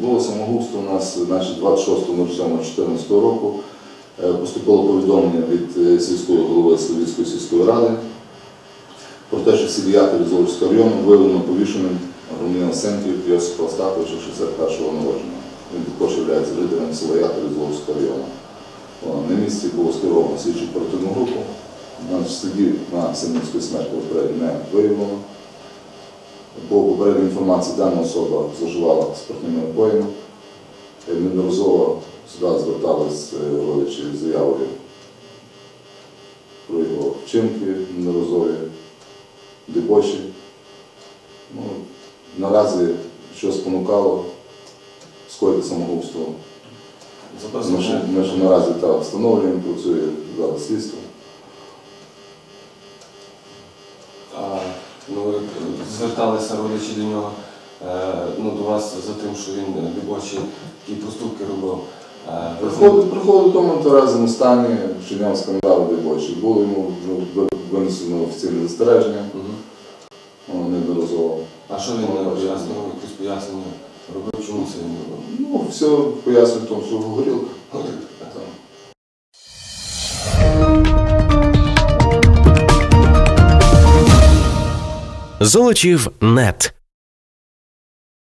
Було самогубство у нас значить, 26.07.14 року. Е, Поступило повідомлення від е, сільського голови Славітської сільської ради про те, що Ятелі Золочського району виявлено повішеним громадянина Сенків Йосипа Остаповича 61-го народження. Він також є жителем села Ятелі Золочського району. На місці було скеровано слідчу оперативну групу. На слідів на Семенської смерті не виявлено. По попередній інформації дана особа зловживала спиртними напоями. Неодноразово сюди звертались е, родичі з заявою про його вчинки неодноразові, дебоші. Ну, наразі що спонукало скоїти самогубство. Ми ще, наразі та встановлюємо, працює зараз слідство. Ну, ви зверталися родичі до нього е, ну, до вас за тим, що він е, такі поступки робив. Е, ви з ним- Приходить, приходить в тому наразі стані, вчиняв скандал дебоші. Було йому вже винесено офіційне застереження, воно неодноразово. А що він е, пояснював, якусь пояснення робив, чому це він робив? Ну, все пояснює в тому, що горілка. Золочів нет.